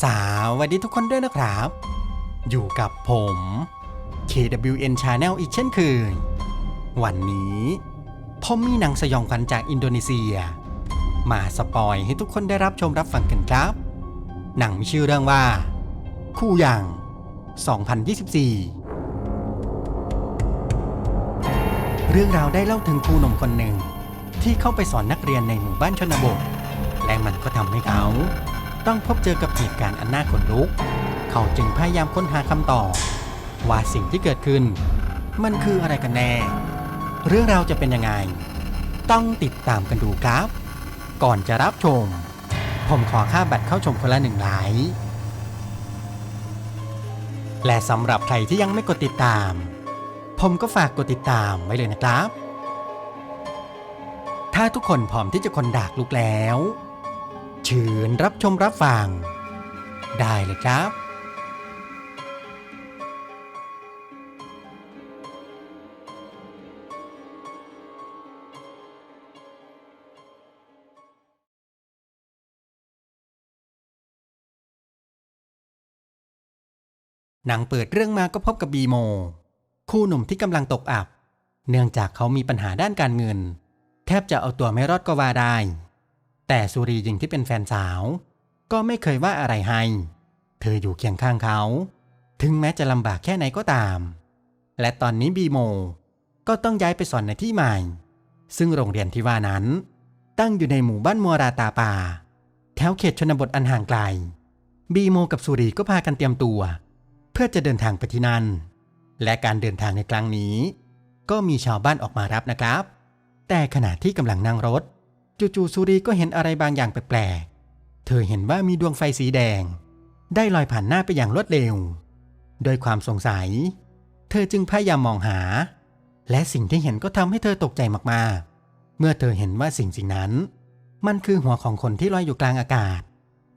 สวัสดีทุกคนด้วยนะครับ อยู่กับผม KWN Channel อีกเช่นเคยวันนี้ผมมีหนังสยองขวัญจากอินโดนีเซีย มาสปอยให้ทุกคนได้รับชมรับฟังกันครับ หนังมีชื่อเรื่องว่า คู่อย่าง2024เรื่องราวได้เล่าถึงครูหนุ่มคนหนึ่ง ที่เข้าไปสอนนักเรียนในหมู่บ้านชนบท และมันก็ทำให้เขา ต้องพบเจอกับเหตุการณ์อันน่าขนลุก เขาจึงพยายามค้นหาคำตอบว่าสิ่งที่เกิดขึ้น มันคืออะไรกันแน่ เรื่องราวจะเป็นยังไง ต้องติดตามกันดูครับ ก่อนจะรับชม ผมขอค่าบัตรเข้าชมคนละหนึ่งไลค์และสำหรับใครที่ยังไม่กดติดตาม ผมก็ฝากกดติดตามไว้เลยนะครับ ถ้าทุกคนพร้อมที่จะคนดากลุกแล้ว เชิญรับชมรับฟัง ได้เลยครับหนังเปิดเรื่องมาก็พบกับบีโม คู่หนุ่มที่กำลังตกอับ เนื่องจากเขามีปัญหาด้านการเงิน แทบจะเอาตัวไม่รอดก็ว่าได้ แต่สุรียิงที่เป็นแฟนสาว ก็ไม่เคยว่าอะไรให้ เธออยู่เคียงข้างเขา ถึงแม้จะลำบากแค่ไหนก็ตาม และตอนนี้บีโม ก็ต้องย้ายไปสอนในที่ใหม่ ซึ่งโรงเรียนที่ว่านั้น ตั้งอยู่ในหมู่บ้านมัวราตาป่า แถวเขตชนบทอันห่างไกล บีโมกับสุรีก็พากันเตรียมตัว เพื่อจะเดินทางไปที่นั่น และการเดินทางในครั้งนี้ ก็มีชาวบ้านออกมารับนะครับ แต่ขณะที่กำลังนั่งรถ จู่ๆสุรีก็เห็นอะไรบางอย่างแปลกๆ เธอเห็นว่ามีดวงไฟสีแดง ได้ลอยผ่านหน้าไปอย่างรวดเร็ว โดยความสงสัย เธอจึงพยายามมองหา และสิ่งที่เห็นก็ทำให้เธอตกใจมากๆ เมื่อเธอเห็นว่าสิ่งสิ่งนั้น มันคือหัวของคนที่ลอยอยู่กลางอากาศ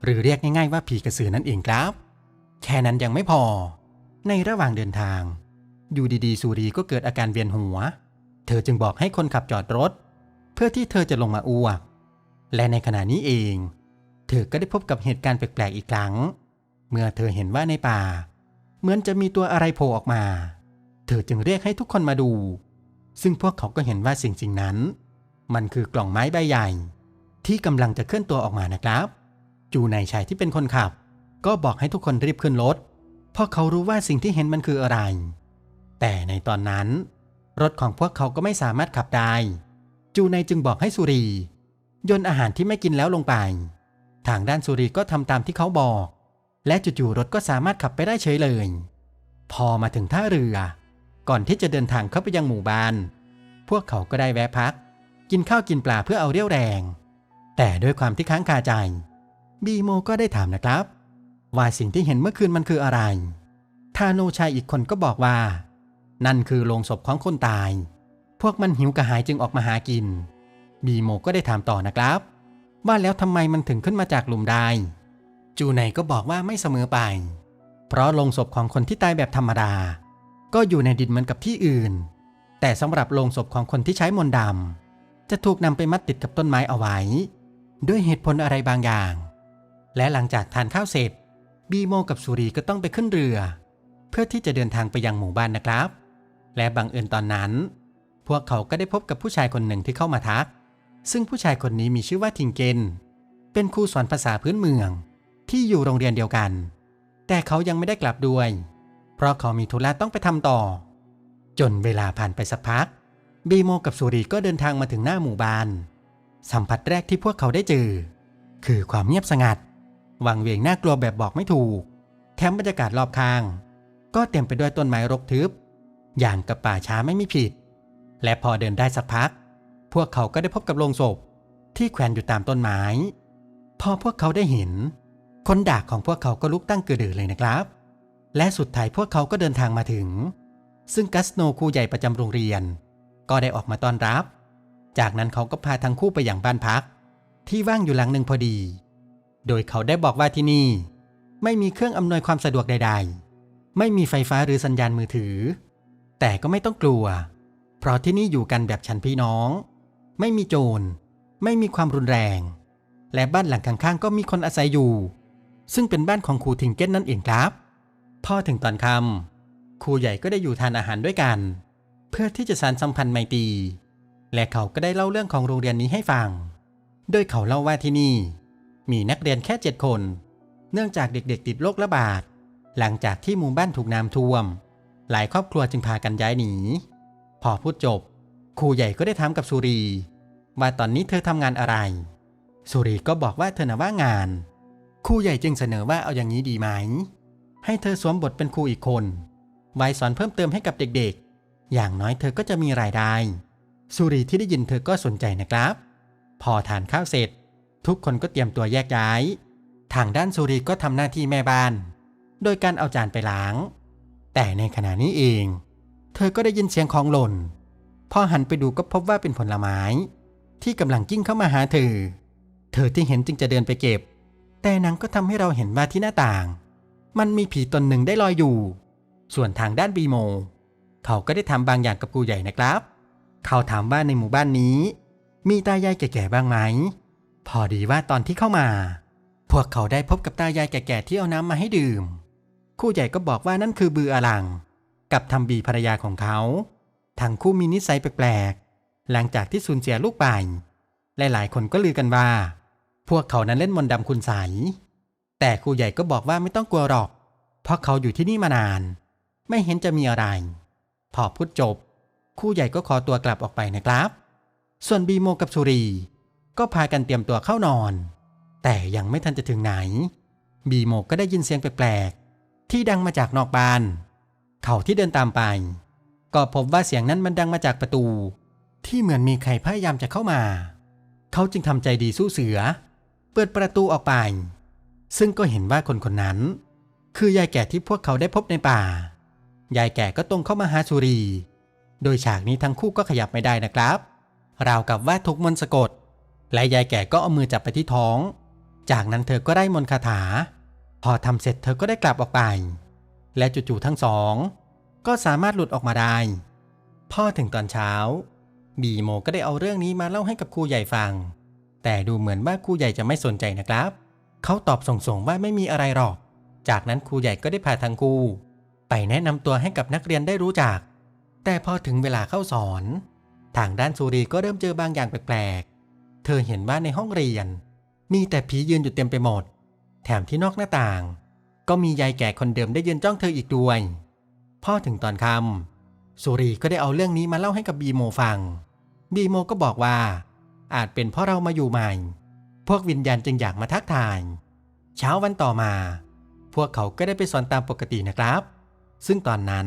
หรือเรียกง่ายๆว่าผีกระสือนั่นเองครับ แค่นั้นยังไม่พอ ในระหว่างเดินทาง อยู่ดีๆสุรีก็เกิดอาการเวียนหัว เธอจึงบอกให้คนขับจอดรถ เพื่อที่เธอจะลงมาอ้วก และในขณะนี้เอง เธอก็ได้พบกับเหตุการณ์แปลกๆอีกครั้ง เมื่อเธอเห็นว่าในป่า เหมือนจะมีตัวอะไรโผล่ออกมา เธอจึงเรียกให้ทุกคนมาดู ซึ่งพวกเขาก็เห็นว่าสิ่งสิ่งนั้น มันคือกล่องไม้ใบใหญ่ ที่กำลังจะเคลื่อนตัวออกมานะครับจูนายชายที่เป็นคนขับ ก็บอกให้ทุกคนรีบขึ้นรถเพราะเขารู้ว่าสิ่งที่เห็นมันคืออะไร แต่ในตอนนั้น รถของพวกเขาก็ไม่สามารถขับได้ จูในจึงบอกให้สุรีโยนอาหารที่ไม่กินแล้วลงไป ทางด้านสุรีก็ทำตามที่เขาบอก และจู่ๆรถก็สามารถขับไปได้เฉยเลย พอมาถึงท่าเรือ ก่อนที่จะเดินทางเข้าไปยังหมู่บ้าน พวกเขาก็ได้แวะพัก กินข้าวกินปลาเพื่อเอาเรี่ยวแรง แต่ด้วยความที่ค้างคาใจ บีโมก็ได้ถามนะครับ ว่าสิ่งที่เห็นเมื่อคืนมันคืออะไร ทาโนชายอีกคนก็บอกว่า นั่นคือโลงศพของคนตาย พวกมันหิวกระหายจึงออกมาหากิน บีโมก็ได้ถามต่อนะครับ ว่าแล้วทำไมมันถึงขึ้นมาจากหลุมได้ จูไนก็บอกว่าไม่เสมอไป เพราะโลงศพของคนที่ตายแบบธรรมดา ก็อยู่ในดินเหมือนกับที่อื่น แต่สำหรับโลงศพของคนที่ใช้มนต์ดำจะถูกนำไปมัดติดกับต้นไม้เอาไว้ ด้วยเหตุผลอะไรบางอย่าง และหลังจากทานข้าวเสร็จ บีโมกับสุรีก็ต้องไปขึ้นเรือ เพื่อที่จะเดินทางไปยังหมู่บ้านนะครับ และบังเอิญตอนนั้น พวกเขาก็ได้พบกับผู้ชายคนหนึ่งที่เข้ามาทัก ซึ่งผู้ชายคนนี้มีชื่อว่าทิงเกน เป็นครูสอนภาษาพื้นเมือง ที่อยู่โรงเรียนเดียวกัน แต่เขายังไม่ได้กลับด้วย เพราะเขามีธุระต้องไปทำต่อ จนเวลาผ่านไปสักพัก บีโมกับสุรีก็เดินทางมาถึงหน้าหมู่บ้าน สัมผัสแรกที่พวกเขาได้เจอ คือความเงียบสงัด วังเวงน่ากลัวแบบบอกไม่ถูก แถมบรรยากาศรอบข้าง ก็เต็มไปด้วยต้นไม้รกทึบ อย่างกับป่าช้าไม่มีผิด และพอเดินได้สักพัก พวกเขาก็ได้พบกับโลงศพที่แขวนอยู่ตามต้นไม้ พอพวกเขาได้เห็น คนดากของพวกเขาก็ลุกตั้งเกิดเลยนะครับ และสุดท้ายพวกเขาก็เดินทางมาถึง ซึ่งกัสโนครูใหญ่ประจำโรงเรียน ก็ได้ออกมาต้อนรับ จากนั้นเขาก็พาทั้งคู่ไปอย่างบ้านพัก ที่ว่างอยู่หลังหนึ่งพอดี โดยเขาได้บอกว่าที่นี่ ไม่มีเครื่องอำนวยความสะดวกใด ๆ ไม่มีไฟฟ้าหรือสัญญาณมือถือ แต่ก็ไม่ต้องกลัวเเพราะที่นี่อยู่กันแบบฉันพี่น้อง ไม่มีโจร ไม่มีความรุนแรง และบ้านหลังข้างๆ ก็มีคนอาศัยอยู่ ซึ่งเป็นบ้านของครูทิงเก้นนั่นเองครับพอถึงตอนค่ำครูใหญ่ก็ได้อยู่ทานอาหารด้วยกัน เพื่อที่จะสานสัมพันธ์ไมตรีและเขาก็ได้เล่าเรื่องของโรงเรียนนี้ให้ฟัง โดยเขาเล่าว่าที่นี่ มีนักเรียนแค่เจ็ดคน เนื่องจากเด็กๆติดโรคระบาด หลังจากที่หมู่บ้านถูกน้ำท่วม หลายครอบครัวจึงพากันย้ายหนี พอพูดจบครูใหญ่ก็ได้ถามกับสุรี ว่าตอนนี้เธอทำงานอะไร สุรีก็บอกว่าเธอน่ะว่างงานครูใหญ่จึงเสนอว่าเอาอย่างนี้ดีไหม ให้เธอสวมบทเป็นครูอีกคนไว้สอนเพิ่มเติมให้กับเด็กๆ อย่างน้อยเธอก็จะมีรายได้ สุรีที่ได้ยินเธอก็สนใจนะครับ พอทานข้าวเสร็จ ทุกคนก็เตรียมตัวแยกย้าย ทางด้านสุรีก็ทำหน้าที่แม่บ้าน โดยการเอาจานไปล้าง แต่ในขณะนี้เอง เธอก็ได้ยินเสียงของหล่น พอหันไปดูก็พบว่าเป็นผลไม้ ที่กำลังกิ้งเข้ามาหาเธอ เธอที่เห็นจึงจะเดินไปเก็บ แต่นางก็ทำให้เราเห็นว่าที่หน้าต่าง มันมีผีตนหนึ่งได้ลอยอยู่ ส่วนทางด้านบีโม เขาก็ได้ทำบางอย่างกับกูใหญ่นะครับ เขาถามว่าในหมู่บ้านนี้ มีตายายแก่ๆบ้างไหม พอดีว่าตอนที่เข้ามา พวกเขาได้พบกับตายายแก่ๆที่เอาน้ำมาให้ดื่มคู่ใหญ่ก็บอกว่านั่นคือบืออลัง กับทำบีภรรยาของเขา ทั้งคู่มีนิสัยแปลกๆ หลังจากที่สูญเสียลูกไปหลายๆ คนก็ลือกันว่า พวกเขานั้นเล่นมนต์ดำคุณใส แต่ครูใหญ่ก็บอกว่าไม่ต้องกลัวหรอก เพราะเขาอยู่ที่นี่มานาน ไม่เห็นจะมีอะไร พอพูดจบครูใหญ่ก็ขอตัวกลับออกไปนะครับ ส่วนบีโมกับสุรี ก็พากันเตรียมตัวเข้านอน แต่ยังไม่ทันจะถึงไหน บีโมก็ได้ยินเสียงแปลกๆที่ดังมาจากนอกบ้าน เขาที่เดินตามไป ก็พบว่าเสียงนั้นมันดังมาจากประตู ที่เหมือนมีใครพยายามจะเข้ามา เขาจึงทำใจดีสู้เสือ เปิดประตูออกไป ซึ่งก็เห็นว่าคนคนนั้น คือยายแก่ที่พวกเขาได้พบในป่า ยายแก่ก็ตรงเข้ามาหาสุรี โดยฉากนี้ทั้งคู่ก็ขยับไม่ได้นะครับ ราวกับว่าถูกมนสะกด และยายแก่ก็เอามือจับไปที่ท้อง จากนั้นเธอก็ได้มนคาถา พอทำเสร็จเธอก็ได้กลับออกไป และจู่ๆทั้งสอง ก็สามารถหลุดออกมาได้พอถึงตอนเช้า บีโมก็ได้เอาเรื่องนี้มาเล่าให้กับครูใหญ่ฟัง แต่ดูเหมือนว่าครูใหญ่จะไม่สนใจนะครับ เขาตอบส่งๆว่าไม่มีอะไรหรอก จากนั้นครูใหญ่ก็ได้พาทั้งครูไปแนะนำตัวให้กับนักเรียนได้รู้จัก แต่พอถึงเวลาเข้าสอน ทางด้านสุรีก็เริ่มเจอบางอย่างแปลกๆ เธอเห็นว่าในห้องเรียน มีแต่ผียืนอยู่เต็มไปหมด แถมที่นอกหน้าต่าง ก็มียายแก่คนเดิมได้ยืนจ้องเธออีกด้วย พ่อถึงตอนค่ำสุรีก็ได้เอาเรื่องนี้มาเล่าให้กับบีโมฟัง บีโมก็บอกว่า อาจเป็นเพราะเรามาอยู่ใหม่ พวกวิญญาณจึงอยากมาทักทาย เช้าวันต่อมา พวกเขาก็ได้ไปสอนตามปกตินะครับ ซึ่งตอนนั้น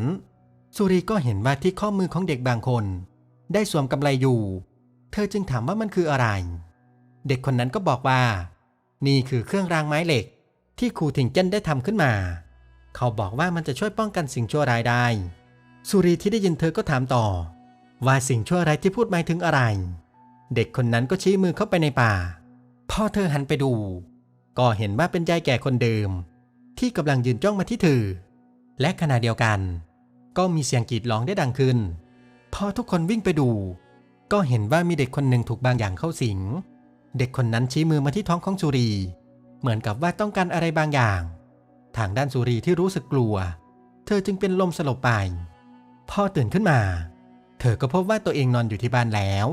สุรีก็เห็นว่าที่ข้อมือของเด็กบางคน ได้สวมกำไลอยู่ เธอจึงถามว่ามันคืออะไร เด็กคนนั้นก็บอกว่า นี่คือเครื่องรางไม้เหล็ก ที่ครูถิงเจิ้นได้ทำขึ้นมา เขาบอกว่ามันจะช่วยป้องกันสิ่งชั่วร้ายได้ สุรีที่ได้ยินเธอก็ถามต่อ ว่าสิ่งชั่วร้ายที่พูดหมายถึงอะไร เด็กคนนั้นก็ชี้มือเข้าไปในป่า พ่อเธอหันไปดู ก็เห็นว่าเป็นยายแก่คนเดิม ที่กำลังยืนจ้องมาที่เธอ และขณะเดียวกัน ก็มีเสียงกรีดร้องได้ดังขึ้นพอทุกคนวิ่งไปดู ก็เห็นว่ามีเด็กคนหนึ่งถูกบางอย่างเข้าสิง เด็กคนนั้นชี้มือมาที่ท้องของสุรี เหมือนกับว่าต้องการอะไรบางอย่าง ทางด้านสุรีที่รู้สึกกลัว เธอจึงเป็นลมสลบไปพอตื่นขึ้นมา เธอก็พบว่าตัวเองนอนอยู่ที่บ้านแล้ว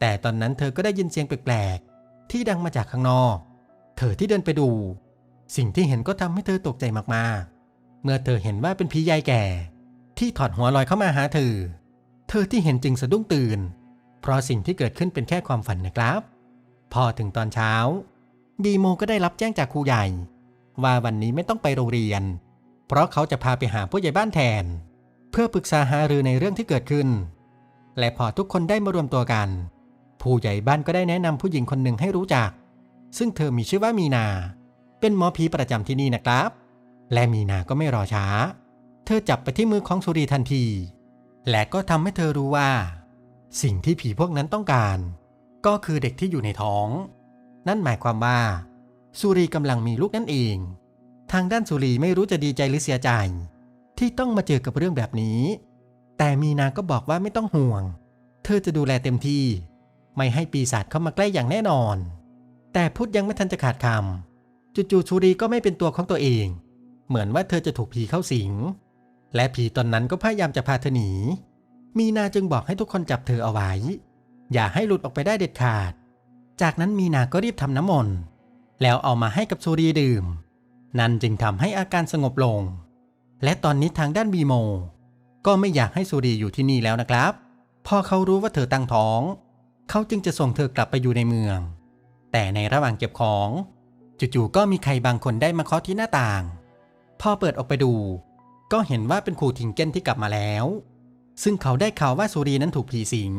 แต่ตอนนั้นเธอก็ได้ยินเสียงแปลกๆ ที่ดังมาจากข้างนอก เธอที่เดินไปดู สิ่งที่เห็นก็ทำให้เธอตกใจมากๆ เมื่อเธอเห็นว่าเป็นผียายแก่ ที่ถอดหัวลอยเข้ามาหาเธอ เธอที่เห็นจึงสะดุ้งตื่น เพราะสิ่งที่เกิดขึ้นเป็นแค่ความฝันนะครับ พอถึงตอนเช้า บีโมก็ได้รับแจ้งจากครูใหญ่ ว่าวันนี้ไม่ต้องไปโรงเรียน เพราะเขาจะพาไปหาผู้ใหญ่บ้านแทน เพื่อปรึกษาหารือในเรื่องที่เกิดขึ้น และพอทุกคนได้มารวมตัวกัน ผู้ใหญ่บ้านก็ได้แนะนำผู้หญิงคนหนึ่งให้รู้จัก ซึ่งเธอมีชื่อว่ามีนา เป็นหมอผีประจำที่นี่นะครับ และมีนาก็ไม่รอช้า เธอจับไปที่มือของสุรีทันที และก็ทำให้เธอรู้ว่า สิ่งที่ผีพวกนั้นต้องการ ก็คือเด็กที่อยู่ในท้อง นั่นหมายความว่าสุรีกำลังมีลูกนั่นเอง ทางด้านสุรีไม่รู้จะดีใจหรือเสียใจ ที่ต้องมาเจอกับเรื่องแบบนี้ แต่มีนาก็บอกว่าไม่ต้องห่วง เธอจะดูแลเต็มที่ ไม่ให้ปีศาจเข้ามาใกล้อย่างแน่นอน แต่พุทธยังไม่ทันจะขาดคำจู่ๆสุรีก็ไม่เป็นตัวของตัวเอง เหมือนว่าเธอจะถูกผีเข้าสิง และผีตนนั้นก็พยายามจะพาเธอหนี มีนาจึงบอกให้ทุกคนจับเธอเอาไว้ อย่าให้หลุดออกไปได้เด็ดขาด จากนั้นมีนาก็รีบทำน้ำมนต์แล้วเอามาให้กับสุรีดื่ม นั่นจึงทำให้อาการสงบลง และตอนนี้ทางด้านบีโม ก็ไม่อยากให้สุรีอยู่ที่นี่แล้วนะครับ พอเขารู้ว่าเธอตั้งท้อง เขาจึงจะส่งเธอกลับไปอยู่ในเมือง แต่ในระหว่างเก็บของจู่ๆก็มีใครบางคนได้มาเคาะที่หน้าต่าง พอเปิดออกไปดู ก็เห็นว่าเป็นครูทิงเก้นที่กลับมาแล้ว ซึ่งเขาได้ข่าวว่าสุรีนั้นถูกผีสิง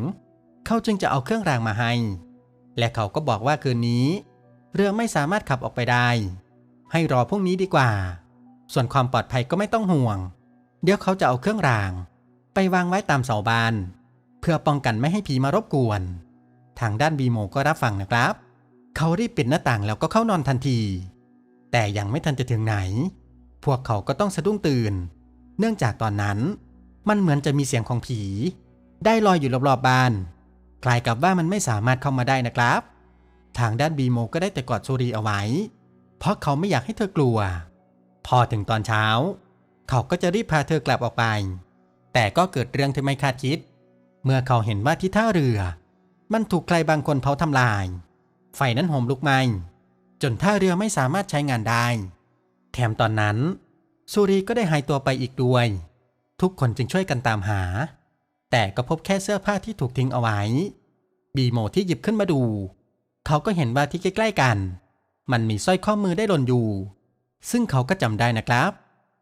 เขาจึงจะเอาเครื่องรางมาให้ และเขาก็บอกว่าคืนนี้ เรือไม่สามารถขับออกไปได้ ให้รอพรุ่งนี้ดีกว่า ส่วนความปลอดภัยก็ไม่ต้องห่วง เดี๋ยวเขาจะเอาเครื่องราง ไปวางไว้ตามเสาบาน เพื่อป้องกันไม่ให้ผีมารบกวน ทางด้านบีโมก็รับฟังนะครับ เขารีบปิดหน้าต่างแล้วก็เข้านอนทันที แต่ยังไม่ทันจะถึงไหน พวกเขาก็ต้องสะดุ้งตื่น เนื่องจากตอนนั้น มันเหมือนจะมีเสียงของผี ได้ลอยอยู่รอบๆบ้าน ลายกับว่ามันไม่สามารถเข้ามาได้นะครับ ทางด้านบีโมก็ได้แต่กอดโซรีเอาไว้ เพราะเขาไม่อยากให้เธอกลัว พอถึงตอนเช้า เขาก็จะรีบพาเธอกลับออกไป แต่ก็เกิดเรื่องที่ไม่คาดคิด เมื่อเขาเห็นว่าที่ท่าเรือ มันถูกใครบางคนเผาทำลาย ไฟนั้นโหมลุกไหม้จนท่าเรือไม่สามารถใช้งานได้ แถมตอนนั้นสุรีก็ได้หายตัวไปอีกด้วย ทุกคนจึงช่วยกันตามหา แต่ก็พบแค่เสื้อผ้าที่ถูกทิ้งเอาไว้ บีโมที่หยิบขึ้นมาดู เขาก็เห็นว่าที่ใกล้ๆกัน มันมีสร้อยข้อมือได้หล่นอยู่ ซึ่งเขาก็จำได้นะครับ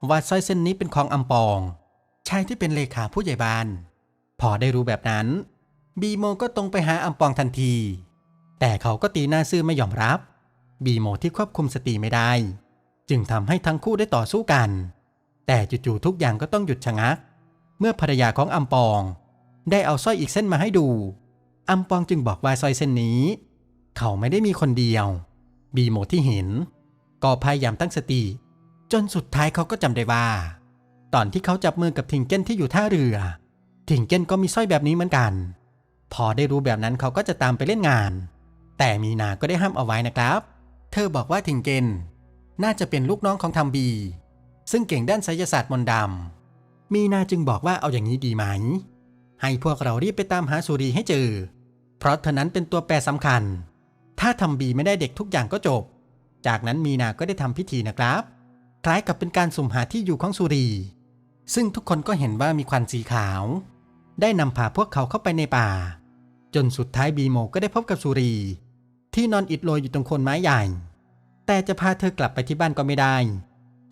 ว่าสร้อยเส้นนี้เป็นของอัมปอง ชายที่เป็นเลขาผู้ใหญ่บ้าน พอได้รู้แบบนั้น บีโมก็ตรงไปหาอัมปองทันที แต่เขาก็ตีหน้าซื่อไม่ยอมรับ บีโมที่ควบคุมสติไม่ได้ จึงทำให้ทั้งคู่ได้ต่อสู้กัน แต่จู่ๆทุกอย่างก็ต้องหยุดชะงัก มื่อภรรยาของอัมปอง ได้เอาสร้อยอีกเส้นมาให้ดู อัมปองจึงบอกว่าสร้อยเส้นนี้ เขาไม่ได้มีคนเดียว บีโมที่เห็น ก็พยายามตั้งสติ จนสุดท้ายเขาก็จำได้ว่า ตอนที่เขาจับมือกับทิงเก้นที่อยู่ท่าเรือ ทิงเก้นก็มีสร้อยแบบนี้เหมือนกัน พอได้รู้แบบนั้นเขาก็จะตามไปเล่นงาน แต่มีนาก็ได้ห้ามเอาไว้นะครับ เธอบอกว่าทิงเก้นน่าจะเป็นลูกน้องของทัมบี ซึ่งเก่งด้านไสยศาสตร์มนต์ดำ มีนาจึงบอกว่าเอาอย่างนี้ดีไหม ให้พวกเรารีบไปตามหาสุรีให้เจอ เพราะเธอนั้นเป็นตัวแปรสำคัญ ถ้าทำบีไม่ได้เด็กทุกอย่างก็จบ จากนั้นมีนาก็ได้ทำพิธีนะครับ คล้ายกับเป็นการสุ่มหาที่อยู่ของสุรี ซึ่งทุกคนก็เห็นว่ามีควันสีขาว ได้นำพาพวกเขาเข้าไปในป่า จนสุดท้ายบีโมก็ได้พบกับสุรี ที่นอนอิดโรยอยู่ตรงโคนไม้ใหญ่ แต่จะพาเธอกลับไปที่บ้านก็ไม่ได้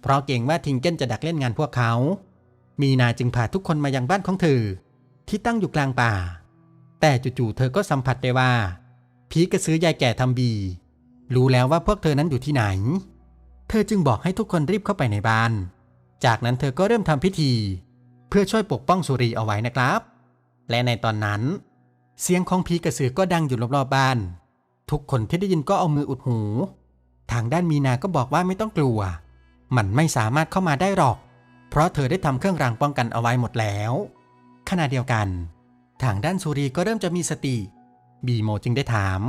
เพราะเกรงว่าทิงเก้นจะดักเล่นงานพวกเขา มีนาจึงพาทุกคนมายังบ้านของเธอ ที่ตั้งอยู่กลางป่า แต่จู่ๆเธอก็สัมผัสได้ว่าผีกระสือยายแก่ทำบี รู้แล้วว่าพวกเธอนั้นอยู่ที่ไหน เธอจึงบอกให้ทุกคนรีบเข้าไปในบ้าน จากนั้นเธอก็เริ่มทำพิธี เพื่อช่วยปกป้องสุรีเอาไว้นะครับ และในตอนนั้น เสียงของผีกระสือก็ดังอยู่รอบๆบ้าน ทุกคนที่ได้ยินก็เอามืออุดหู ทางด้านมีนาก็บอกว่าไม่ต้องกลัว มันไม่สามารถเข้ามาได้หรอก เพราะเธอได้ทำเครื่องรางป้องกันเอาไว้หมดแล้ว ขณะเดียวกัน ทางด้านสุรีก็เริ่มจะมีสติ บีโมจึงได้ถาม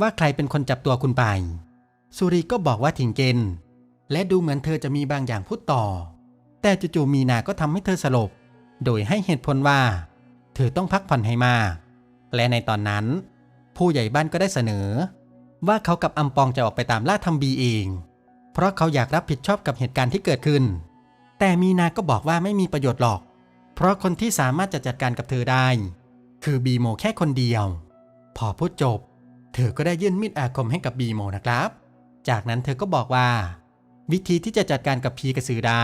ว่าใครเป็นคนจับตัวคุณไป สุรีก็บอกว่าถิงเกนและดูเหมือนเธอจะมีบางอย่างพูดต่อ แต่จู่ๆมีนาก็ทำให้เธอสลบ โดยให้เหตุผลว่า เธอต้องพักผ่อนให้มาก และในตอนนั้น ผู้ใหญ่บ้านก็ได้เสนอ ว่าเขากับอัมปองจะออกไปตามล่าทำบีเอง เพราะเขาอยากรับผิดชอบกับเหตุการณ์ที่เกิดขึ้น แต่มีนาก็บอกว่าไม่มีประโยชน์หรอก เพราะคนที่สามารถจะจัดการกับเธอได้ คือบีโมแค่คนเดียว พอพูดจบ เธอก็ได้ยื่นมีดอาคมให้กับบีโมนะครับ จากนั้นเธอก็บอกว่า วิธีที่จะจัดการกับผีกระสือได้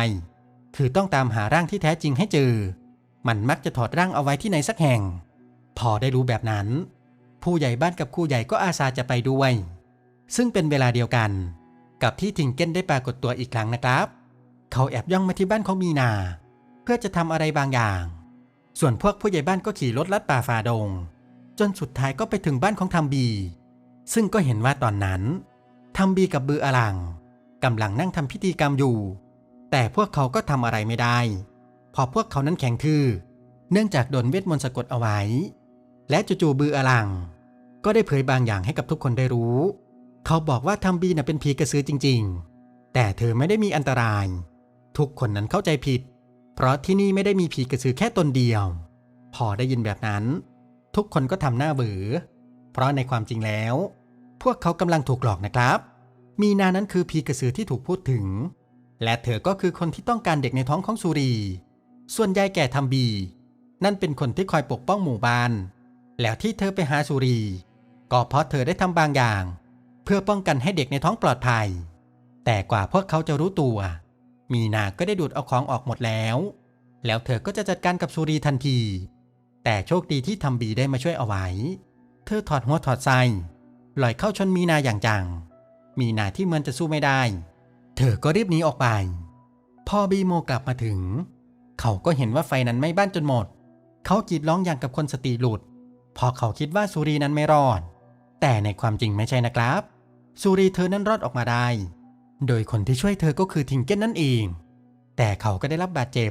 คือต้องตามหาร่างที่แท้จริงให้เจอ มันมักจะถอดร่างเอาไว้ที่ไหนสักแห่ง พอได้รู้แบบนั้น ผู้ใหญ่บ้านกับครูใหญ่ก็อาสาจะไปด้วย ซึ่งเป็นเวลาเดียวกัน กับที่ทิงเก้นได้ปรากฏตัวอีกครั้งนะครับ เขาแอบย่องมาที่บ้านของมีนา เพื่อจะทำอะไรบางอย่าง ส่วนพวกผู้ใหญ่บ้านก็ขี่รถลัดป่าฝ่าดง จนสุดท้ายก็ไปถึงบ้านของทัมบี ซึ่งก็เห็นว่าตอนนั้นทัมบีกับบืออลังกำลังนั่งทำพิธีกรรมอยู่ แต่พวกเขาก็ทำอะไรไม่ได้ พอพวกเขานั้นแข็งทื่อ เนื่องจากโดนเวทมนต์สะกดเอาไว้ และจู่ๆบืออลัง ก็ได้เผยบางอย่างให้กับทุกคนได้รู้ เขาบอกว่าทำบีน่ะเป็นผีกระสือจริง ๆ แต่เธอไม่ได้มีอันตราย ทุกคนนั้นเข้าใจผิด เพราะที่นี่ไม่ได้มีผีกระสือแค่ตนเดียว พอได้ยินแบบนั้น ทุกคนก็ทำหน้าเบือเพราะในความจริงแล้ว พวกเขากำลังถูกหลอกนะครับ มีนานั้นคือผีกระสือที่ถูกพูดถึง และเธอก็คือคนที่ต้องการเด็กในท้องของสุรี ส่วนยายแก่ทำบี นั่นเป็นคนที่คอยปกป้องหมู่บ้าน แล้วที่เธอไปหาสุรี ก็เพราะเธอได้ทำบางอย่าง เพื่อป้องกันให้เด็กในท้องปลอดภัย แต่กว่าพวกเขาจะรู้ตัว มีนาก็ได้ดูดเอาของออกหมดแล้ว แล้วเธอก็จะจัดการกับสุรีทันที แต่โชคดีที่ทำบีได้มาช่วยเอาไว้ เธอถอดหัวถอดไส้ลอยเข้าชนมีนาอย่างจัง มีนาที่เหมือนจะสู้ไม่ได้ เธอก็รีบหนีออกไป พอบีโมกลับมาถึง เขาก็เห็นว่าไฟนั้นไม้บ้านจนหมด เขากรีดร้องอย่างกับคนสติหลุด พอเขาคิดว่าสุรีนั้นไม่รอด แต่ในความจริงไม่ใช่นะครับ สุรีเธอนั้นรอดออกมาได้ โดยคนที่ช่วยเธอก็คือทิงเก้นนั่นเอง แต่เขาก็ได้รับบาดเจ็บ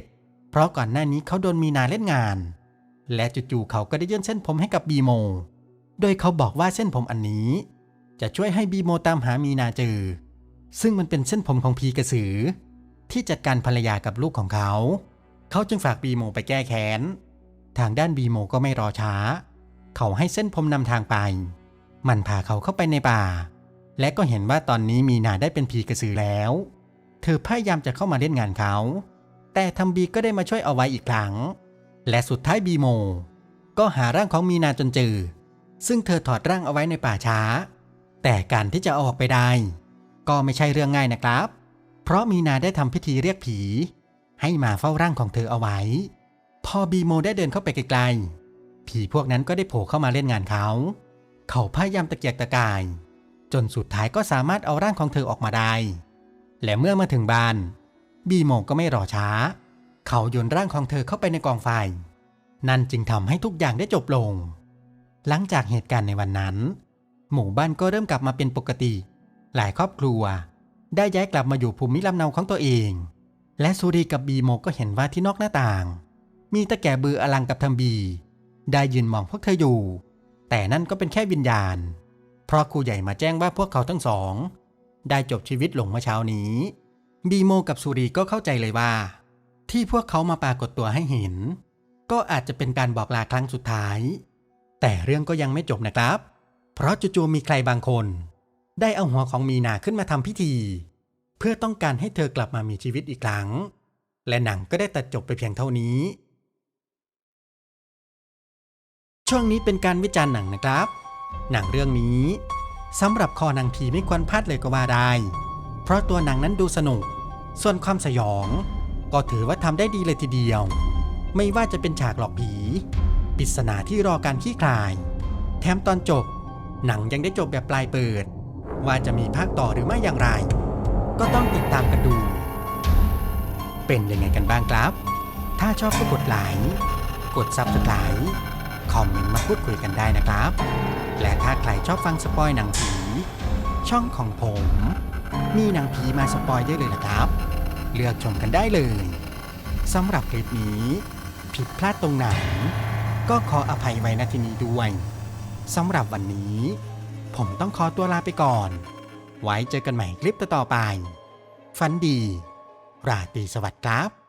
เพราะก่อนหน้านี้เขาโดนมีนาเล่นงาน และจู่ๆเขาก็ได้ยื่นเส้นผมให้กับบีโม โดยเขาบอกว่าเส้นผมอันนี้ จะช่วยให้บีโมตามหามีนาเจอ ซึ่งมันเป็นเส้นผมของพีกระสือ ที่จัดการภรรยากับลูกของเขา เขาจึงฝากบีโมไปแก้แค้น ทางด้านบีโมก็ไม่รอช้า เขาให้เส้นผมนำทางไป มันพาเขาเข้าไปในป่า และก็เห็นว่าตอนนี้มีนาได้เป็นผีกระสือแล้ว เธอพยายามจะเข้ามาเล่นงานเขา แต่ทำบีก็ได้มาช่วยเอาไว้อีกครั้ง และสุดท้ายบีโม ก็หาร่างของมีนาจนเจอ ซึ่งเธอถอดร่างเอาไว้ในป่าช้า แต่การที่จะเอาออกไปได้ ก็ไม่ใช่เรื่องง่ายนะครับ เพราะมีนาได้ทำพิธีเรียกผี ให้มาเฝ้าร่างของเธอเอาไว้ พอบีโมได้เดินเข้าไปไกลๆผีพวกนั้นก็ได้โผล่เข้ามาเล่นงานเขา เขาพยายามตะเกียกตะกาย จนสุดท้ายก็สามารถเอาร่างของเธอออกมาได้ และเมื่อมาถึงบ้าน บีโมก็ไม่รอช้า เขาโยนร่างของเธอเข้าไปในกองไฟ นั่นจึงทำให้ทุกอย่างได้จบลง หลังจากเหตุการณ์ในวันนั้น หมู่บ้านก็เริ่มกลับมาเป็นปกติ หลายครอบครัว ได้ย้ายกลับมาอยู่ภูมิลำเนาของตัวเอง และสุรีกับบีโมก็เห็นว่าที่นอกหน้าต่าง มีตะแก่บืออลังกับทำบี ได้ยืนมองพวกเธออยู่ แต่นั่นก็เป็นแค่วิญญาณ ราะครูใหญ่มาแจ้งว่าพวกเขาทั้งสอง ได้จบชีวิตลงเมื่อเช้านี้ บีโมกับสุรีก็เข้าใจเลยว่า ที่พวกเขามาปรากฏตัวให้เห็น ก็อาจจะเป็นการบอกลาครั้งสุดท้าย แต่เรื่องก็ยังไม่จบนะครับ เพราะจู่ๆมีใครบางคน ได้เอาหัวของมีนาขึ้นมาทำพิธี เพื่อต้องการให้เธอกลับมามีชีวิตอีกครั้ง และหนังก็ได้ตัดจบไปเพียงเท่านี้ ช่วงนี้เป็นการวิจารณ์หนังนะครับ หนังเรื่องนี้สำหรับคอหนังผีไม่ควรพลาดเลยก็ว่าได้ เพราะตัวหนังนั้นดูสนุก ส่วนความสยอง ก็ถือว่าทำได้ดีเลยทีเดียว ไม่ว่าจะเป็นฉากหลอกผี ปริศนาที่รอการขี้คลาย แถมตอนจบ หนังยังได้จบแบบปลายเปิด ว่าจะมีภาคต่อหรือไม่อย่างไร ก็ต้องติดตามกันดู เป็นยังไงกันบ้างครับ ถ้าชอบก็กดไลค์กด Subscribe คอมเมนต์มาพูดคุยกันได้นะครับ และถ้าใครชอบฟังสปอยหนังผีช่องของผม มีหนังผีมาสปอยได้เลยนะครับ เลือกชมกันได้เลยสำหรับคลิปนี้ ผิดพลาดตรงไหน ก็ขออภัยไว้ณที่นี้ด้วยสำหรับวันนี้ ผมต้องขอตัวลาไปก่อน ไว้เจอกันใหม่คลิปต่อๆไป ฝันดี ราตรีสวัสดิ์ครับ